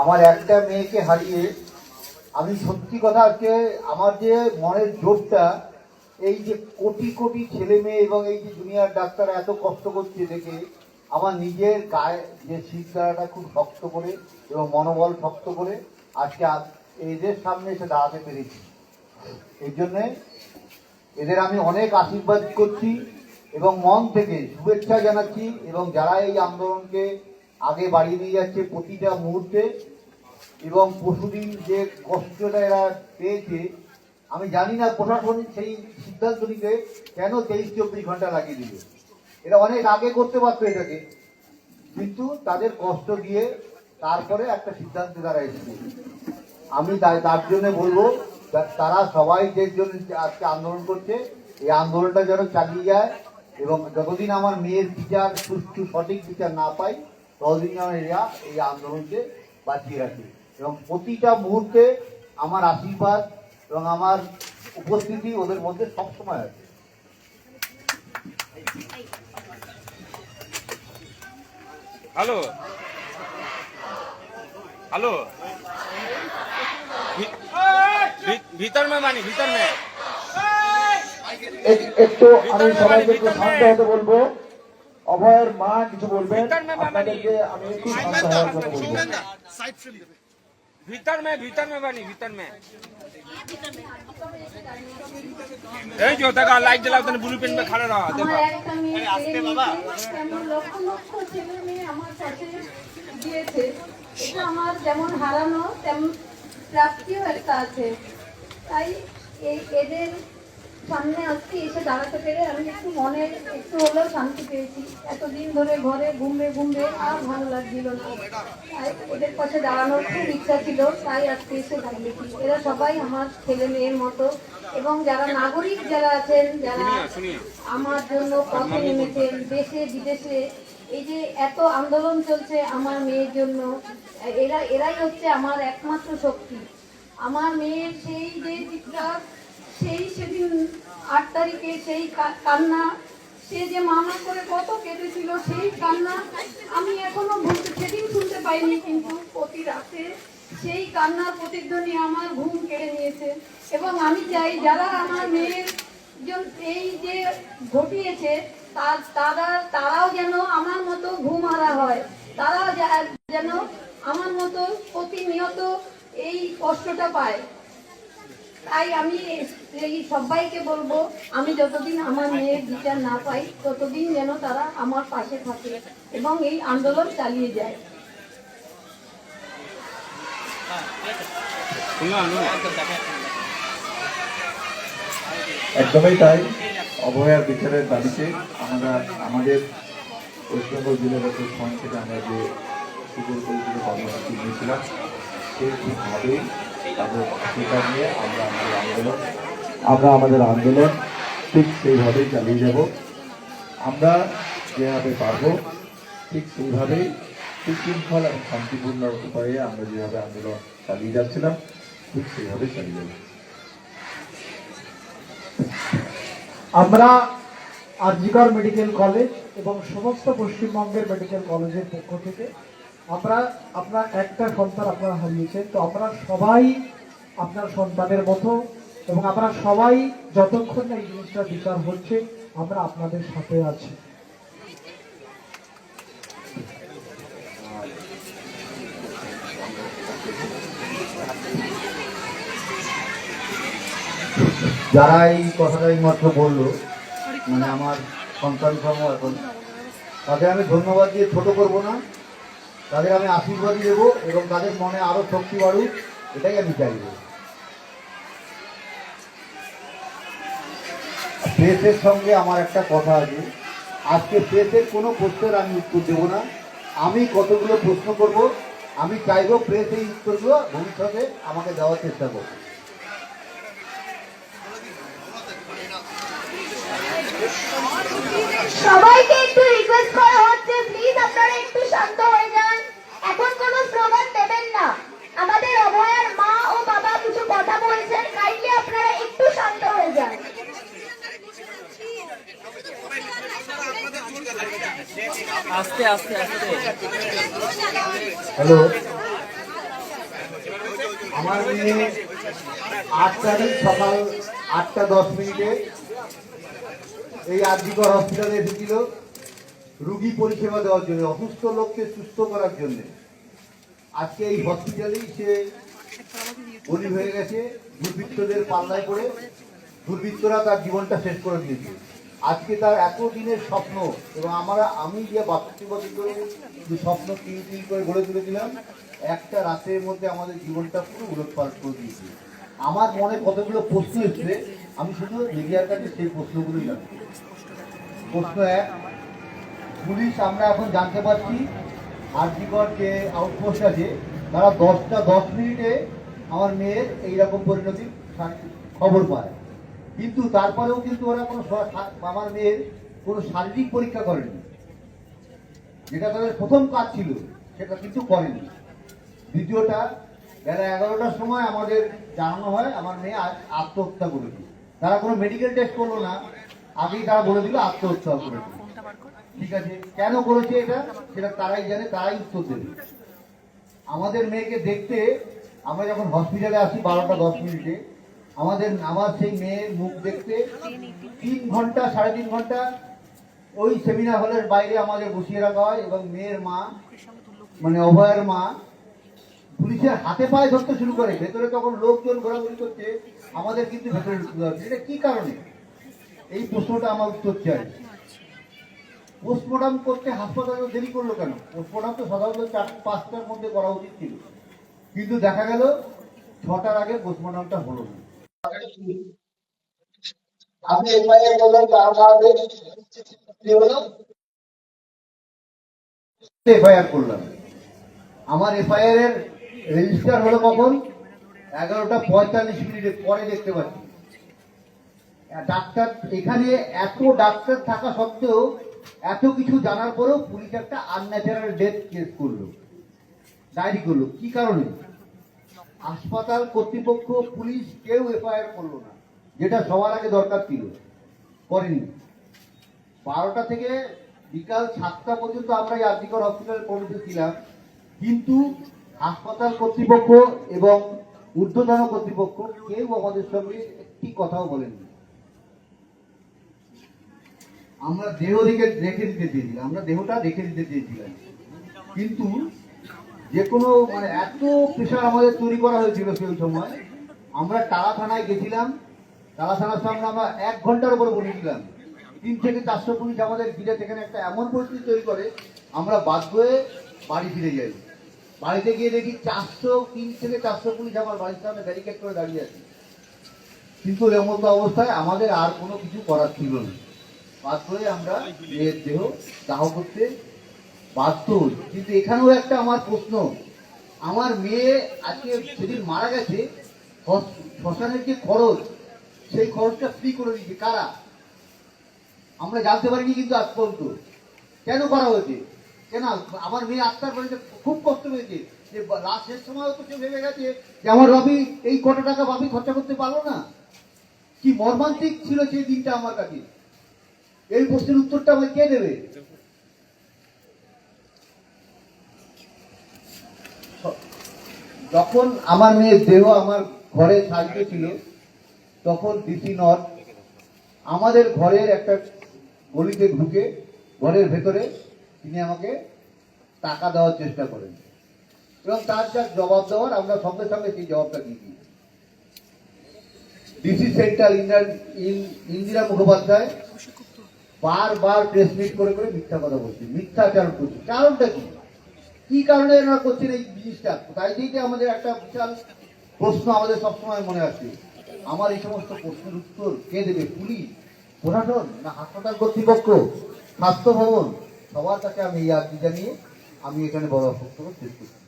আমার একটা মেয়েকে হারিয়ে আমি সত্যি কথা আজকে আমার যে মনের জোরটা, এই যে কোটি কোটি ছেলে মেয়ে এবং এই যে দুনিয়ার ডাক্তার এত কষ্ট করছে দেখে আমার নিজের গায়ে যে শীতদারাটা খুব শক্ত করে এবং মনোবল শক্ত করে আজকে এদের সামনে এসে দাঁড়াতে পেরেছি। এই জন্যে এদের আমি অনেক আশীর্বাদ করছি এবং মন থেকে শুভেচ্ছা জানাচ্ছি এবং যারা এই আন্দোলনকে আগে বাড়িয়ে নিয়ে যাচ্ছে প্রতিটা মুহূর্তে এবং পশুদিন যে কষ্টটা এরা পেয়েছে, আমি জানি না প্রশাসন সেই সিদ্ধান্ত নিতে কেন তেইশ চব্বিশ ঘণ্টা লাগিয়ে দিল। এটা অনেক আগে করতে পারতো এটাকে, কিন্তু তাদের কষ্ট দিয়ে তারপরে একটা সিদ্ধান্তে তারা এসেছে। আমি তার জন্য বলব তারা সবাই যে জন্য আজকে আন্দোলন করছে, এই আন্দোলনটা যেন চালিয়ে যায় এবং যতদিন আমার মেয়ের বিচার, সুষ্ঠু সঠিক বিচার না পাই, ততদিন যেন এরা এই আন্দোলনকে বাঁচিয়ে রাখি। এবং প্রতিটা মুহূর্তে আমার আশীর্বাদ এবং আমার উপস্থিতি ওদের মধ্যে সবসময় আছে। হ্যালো। হ্যালো। ভিতর মে মানি ভিতর মে। একটু আমি মানে, সবাইকে একটু শান্ত হতে বলব। অভয়ের মা কিছু বলবেন? আপনাদেরকে আমি একটু শান্ত হওয়ার কথা বলব। भीतर में भीतर में बानी भीतर में এই যে দেখা লাইট জ্বালাও তাহলে ব্লু প্রিন্ট में खड़ा रहा আমার देखो একটা মেয়ে কেড়ে নিয়েছে, তেমন লক্ষ লক্ষ ছেলে মেয়ে আমার কাছে দিয়েছে এটা আমার যেমন হারানো তেমন প্রাপ্তিও একটা আছে তাই এই এদের সামনে আজকে এসে দাঁড়াতে পেরে আমি একটু মনে একটু হলেও শান্তি পেয়েছি। এতদিন ধরে ঘরে ঘুমবে ঘুমবে আর ভালো লাগছিল না। তাই এদের পাশে দাঁড়ানোর খুব ইচ্ছা ছিল তাই আজকে এসে দাঁড়িয়েছি এরা সবাই আমার ছেলে মেয়ের মতো এবং যারা নাগরিক যারা আছেন যারা আমার জন্য পথে নেমেছেন দেশে বিদেশে এই যে এত আন্দোলন চলছে আমার মেয়ের জন্য এরা এরাই হচ্ছে আমার একমাত্র শক্তি। আমার মেয়ের সেই যে চিৎকার সেই সেদিন আট তারিখে সেই কান্না, সে যে মামা করে কত কেঁদেছিল সেই কান্না আমি এখনও ভুলতে সেদিন শুনতে পাইনি কিন্তু প্রতি রাতে সেই কান্নার প্রতিধ্বনি আমার ঘুম কেড়ে নিয়েছে। এবং আমি চাই যারা আমার মেয়ের এই যে ঘটিয়েছে, তার, তারা, তারাও যেন আমার মতো ঘুম হারা হয়। তারা যা- যেন আমার মতো প্রতিনিয়ত এই কষ্টটা পায়। তাই আমি এই সবাইকে বলব, আমি যতদিন আমার মেয়ের বিচার না পাই, ততদিন যেন তারা আমার পাশে থাকে এবং এই আন্দোলন চালিয়ে যায়। একদমই তাই। অভয়ার বিচারের দাবিতে আমরা, আমাদের ওয়েস্ট বেঙ্গল জেলা ডক্টর ফ্রন্ট থেকে আমরা যে সুপরিকল্পিত কর্মসূচি নিয়েছিলাম। সেই ঠিকভাবেই আমরা আমাদের আন্দোলন ঠিক সেইভাবেই চালিয়ে যাব। আমরা যেভাবে পারব ঠিক সেইভাবেই সুশৃঙ্খল এবং শান্তিপূর্ণ উপায়ে আমরা যেভাবে আন্দোলন চালিয়ে যাচ্ছিলাম, ঠিক সেইভাবে চালিয়ে যাব। আমরা আরজিকর মেডিকেল কলেজ এবং সমস্ত পশ্চিমবঙ্গের মেডিকেল কলেজের পক্ষ থেকে আমরা, আপনার একটা সন্তান আপনারা হারিয়েছেন, তো আমরা সবাই আপনার সন্তানের মতো এবং আমরা সবাই যতক্ষণ না এই জিনিসটা বিচার হচ্ছে, আমরা আপনাদের সাথে আছি। যারা এই কথাটা মাত্র বলল মানে আমার সন্তান সম এখন, তাদের আমি ধন্যবাদ দিয়ে ছোট করব না। তাদের আমি আশীর্বাদই দেবো এবং তাদের মনে আরও শক্তি বাড়ুক, এটাই আমি চাইব প্রেসের সঙ্গে আমার একটা কথা আছে। আজকে প্রেসের কোনো প্রশ্নের আমি উত্তর দেবো না। আমি কতগুলো প্রশ্ন করব, আমি চাইব প্রেস এই উত্তরগুলো ভবিষ্যতে আমাকে দেওয়ার চেষ্টা করবে। সবাইকে একটু রিকোয়েস্ট করা, হচ্ছে প্লিজ আপনারা একটু শান্ত হয়ে যান। এখন কোনো স্লোগান দেবেন না। আমাদের অভয়ার মা ও বাবা কিছু কথা বলছেন কাইন্ডলি আপনারা একটু শান্ত হয়ে যান। আস্তে আস্তে আস্তে। হ্যালো। আমার মেয়ে আট তারিখ সকাল আটটা দশ মিনিটে এই আরজিকর হসপিটালে এসেছিল। রুগী পরিষেবা দেওয়ার জন্য, অসুস্থ লোককে সুস্থ করার জন্য। আজকে এই হসপিটালেই সে বলি হয়ে গেছে, দুর্বৃত্তদের পাল্লায় পড়ে, দুর্বৃত্তরা তার জীবনটা শেষ করে দিয়েছে। আজকে তার এত দিনের স্বপ্ন, এবং আমরা, আমি যে বছর ধরে যে স্বপ্ন তিন তিন করে গড়ে তুলেছিলাম, একটা রাতের মধ্যে আমাদের জীবনটা পুরো উলটপালট করে দিয়েছে। আমার মনে কতগুলো প্রশ্ন এসছে, আমি শুধু মিডিয়ার কাছে সেই প্রশ্নগুলোই জানব প্রশ্ন এক পুলিশ আমরা এখন জানতে পারছি আরজিকর যে আউটপোস্ট আছে। তারা দশটা, দশ মিনিটে আমার মেয়ের এইরকম পরিণতি খবর পায়। কিন্তু তারপরেও কিন্তু ওরা কোনো আমার মেয়ের কোনো শারীরিক পরীক্ষা করেনি। যেটা তাদের প্রথম কাজ ছিল, সেটা কিন্তু করেনি। দ্বিতীয়টা, বেলা এগারোটার সময় আমাদের জানানো হয়, আমার মেয়ে আ- আত্মহত্যা করেছে। তারা কোনো মেডিকেল টেস্ট করল না, আগেই তারা বলে দিল আত্মহত্যা করেছে। ঠিক আছে, কেন করেছে এটা? সেটা তারাই জানে, তারাই উত্তর দেবে। আমাদের মেয়েকে দেখতে, আমরা যখন হসপিটালে আসি বারোটা দশ মিনিটে, আমাদের আমার সেই মেয়ের মুখ দেখতে তিন ঘণ্টা, সাড়ে তিন ঘণ্টা ওই সেমিনার হলের বাইরে আমাদের বসিয়ে রাখা হয় এবং মেয়ের মা মানে অভয়ের মা পুলিশের হাতে পায়ে ধরতে শুরু করে। ভেতরে তখন লোকজন ঘোরাঘুরি করছে, আমাদের কিন্তু ভেতরে ঢুকতে হবে। এটা কি কারণে? এই প্রশ্নটা আমার উত্তর চাই। পোস্টমর্টম করতে হাসপাতালে দেরি করল কেন? পোস্টমর্টম তো সাধারণত চার পাঁচটার মধ্যে করা উচিত ছিল। কিন্তু দেখা গেল ছটার আগে পোস্টমর্টমটা হলো না। আপনি এফআইআর করলেন তার কারণে কি হলো? এফআইআর করলাম। আমার এফআইআর এর রেজিস্টার হলো কখন? এগারোটা পঁয়তাল্লিশ মিনিটের পরে দেখতে পাচ্ছি। ডাক্তার এখানে এত ডাক্তার থাকা সত্ত্বেও এত কিছু জানার পরেও পুলিশ একটা আনন্যাচারাল ডেথ কেস করল। ডায়েরি করল? কি কারণে? হাসপাতাল কর্তৃপক্ষ, পুলিশ কেউ এফআইআর করল না। যেটা সবার আগে দরকার ছিল। করেনি। বারোটা থেকে বিকাল সাতটা পর্যন্ত আমরা এই আর্জিকর হসপিটালে পৌঁছে ছিলাম। কিন্তু হাসপাতাল কর্তৃপক্ষ এবং ঊর্ধ্বতন কর্তৃপক্ষ কেউ আমাদের সঙ্গে একটি কথাও বলেননি। আমরা দেহ দেখে রেখে দিতে চেয়েছিলাম আমরা দেহটা রেখে দিতে চেয়েছিলাম কিন্তু যে কোনো মানে এত প্রেশার আমাদের তৈরি করা হয়েছিল সেই সময়, আমরা টালা থানায় গেছিলাম টালা থানার সামনে আমরা এক ঘণ্টার উপরে বসেছিলাম তিন থেকে চারশো পুলিশ আমাদের ঘিরে সেখানে একটা এমন পরিস্থিতি তৈরি করে, আমরা বাধ্য হয়ে বাড়ি ফিরে যাই। বাড়িতে গিয়ে দেখি চারশো, তিন থেকে চারশো পুলিশ আমার বাড়ির সামনে ব্যারিকেড করে দাঁড়িয়ে আছে। কিন্তু এমতো অবস্থায় আমাদের আর কোনো কিছু করার ছিল না। বাধ্য হয়ে আমরা মেয়ের দেহ দাহ করতে বাধ্য। কিন্তু এখানেও একটা আমার প্রশ্ন। আমার মেয়ে আজকে সেদিন মারা গেছে শ্মশানের যে খরচ, সেই খরচটা ফ্রি করে দিয়েছে। কারা? আমরা জানতে পারিনি কিন্তু আজ পর্যন্ত। কেন করা হয়েছে? কেন আমার মেয়ে আত্মার বাড়িতে খুব কষ্ট হয়েছে যে লাস্টের সময় তো সে ভেবে গেছে যে আমার রবি এই কত টাকা বাবি খরচা করতে পারল না। কি মর্মান্তিক ছিল সেই দিনটা আমার কাছে। এই প্রশ্নের উত্তরটা আমাকে কে দেবে? যখন আমার মেয়ের দেহ আমার ঘরে সাজিত ছিল, তখন ডিসি নট আমাদের ঘরের একটা গলিতে ঢুকে ঘরের ভেতরে তিনি আমাকে টাকা দেওয়ার চেষ্টা করেন। এবং তার যা জবাব দেওয়ার, আমরা সঙ্গে সঙ্গে সেই জবাবটা দিয়ে দিই। ডিসি সেন্ট্রাল ইন্দিরা ইন- ইন্দিরা মুখোপাধ্যায় বারবার প্রেস মিট করে করে মিথ্যা কথা বলছে মিথ্যাচারণ করছে। কারণটা কি? কি কারণে এরা করছেন এই জিনিসটা? তাই থেকে আমাদের একটা বিশাল প্রশ্ন আমাদের সবসময় মনে আছে। আমার এই সমস্ত প্রশ্নের উত্তর কে দেবে? পুলিশ, প্রশাসন না হাসপাতাল কর্তৃপক্ষ? স্বাস্থ্য ভবন? সবার কাছে আমি এই আর্জি জানিয়ে আমি এখানে বড় বক্তব্য শেষ করছি।